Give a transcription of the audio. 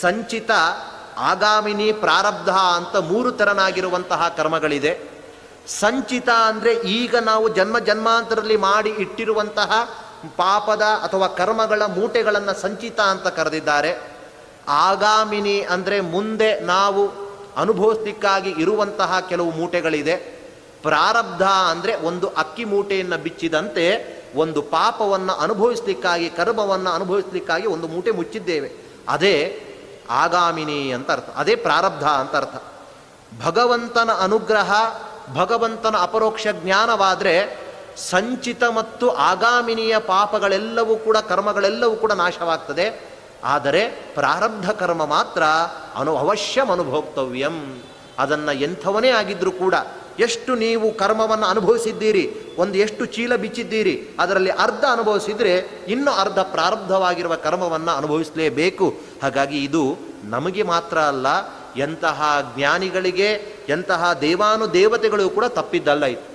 ಸಂಚಿತ ಆಗಾಮಿನಿ ಪ್ರಾರಬ್ಧ ಅಂತ ಮೂರು ತರನಾಗಿರುವಂತಹ ಕರ್ಮಗಳಿದೆ. ಸಂಚಿತ ಅಂದರೆ ಈಗ ನಾವು ಜನ್ಮ ಜನ್ಮಾಂತರದಲ್ಲಿ ಮಾಡಿ ಇಟ್ಟಿರುವಂತಹ ಪಾಪದ ಅಥವಾ ಕರ್ಮಗಳ ಮೂಟೆಗಳನ್ನು ಸಂಚಿತ ಅಂತ ಕರೆದಿದ್ದಾರೆ. ಆಗಾಮಿನಿ ಅಂದರೆ ಮುಂದೆ ನಾವು ಅನುಭವಿಸ್ಲಿಕ್ಕಾಗಿ ಇರುವಂತಹ ಕೆಲವು ಮೂಟೆಗಳಿದೆ. ಪ್ರಾರಬ್ಧ ಅಂದರೆ ಒಂದು ಅಕ್ಕಿ ಮೂಟೆಯನ್ನು ಬಿಚ್ಚಿದಂತೆ ಒಂದು ಪಾಪವನ್ನು ಅನುಭವಿಸ್ಲಿಕ್ಕಾಗಿ, ಕರ್ಮವನ್ನು ಅನುಭವಿಸಲಿಕ್ಕಾಗಿ ಒಂದು ಮೂಟೆ ಮುಚ್ಚಿದ್ದೇವೆ. ಅದೇ ಆಗಾಮಿನಿ ಅಂತ ಅರ್ಥ. ಅದೇ ಪ್ರಾರಬ್ಧ ಅಂತ ಅರ್ಥ. ಭಗವಂತನ ಅನುಗ್ರಹ, ಭಗವಂತನ ಅಪರೋಕ್ಷ ಜ್ಞಾನವಾದರೆ ಸಂಚಿತ ಮತ್ತು ಆಗಾಮಿನಿಯ ಪಾಪಗಳೆಲ್ಲವೂ ಕೂಡ, ಕರ್ಮಗಳೆಲ್ಲವೂ ಕೂಡ ನಾಶವಾಗ್ತದೆ. ಆದರೆ ಪ್ರಾರಬ್ಧ ಕರ್ಮ ಮಾತ್ರ ಅನು ಅವಶ್ಯಂ ಅನುಭೋಕ್ತವ್ಯಂ ಅದನ್ನು ಎಂಥವನೇ ಆಗಿದ್ರೂ ಕೂಡ ಎಷ್ಟು ನೀವು ಕರ್ಮವನ್ನು ಅನುಭವಿಸಿದ್ದೀರಿ, ಒಂದು ಎಷ್ಟು ಚೀಲ ಬಿಚ್ಚಿದ್ದೀರಿ, ಅದರಲ್ಲಿ ಅರ್ಧ ಅನುಭವಿಸಿದರೆ ಇನ್ನು ಅರ್ಧ ಪ್ರಾರಬ್ಧವಾಗಿರುವ ಕರ್ಮವನ್ನು ಅನುಭವಿಸಲೇಬೇಕು. ಹಾಗಾಗಿ ಇದು ನಮಗೆ ಮಾತ್ರ ಅಲ್ಲ, ಎಂತಹ ಜ್ಞಾನಿಗಳಿಗೆ, ಎಂತಹ ದೇವಾನು ದೇವತೆಗಳು ಕೂಡ ತಪ್ಪಿದ್ದಲ್ಲ ಇದು.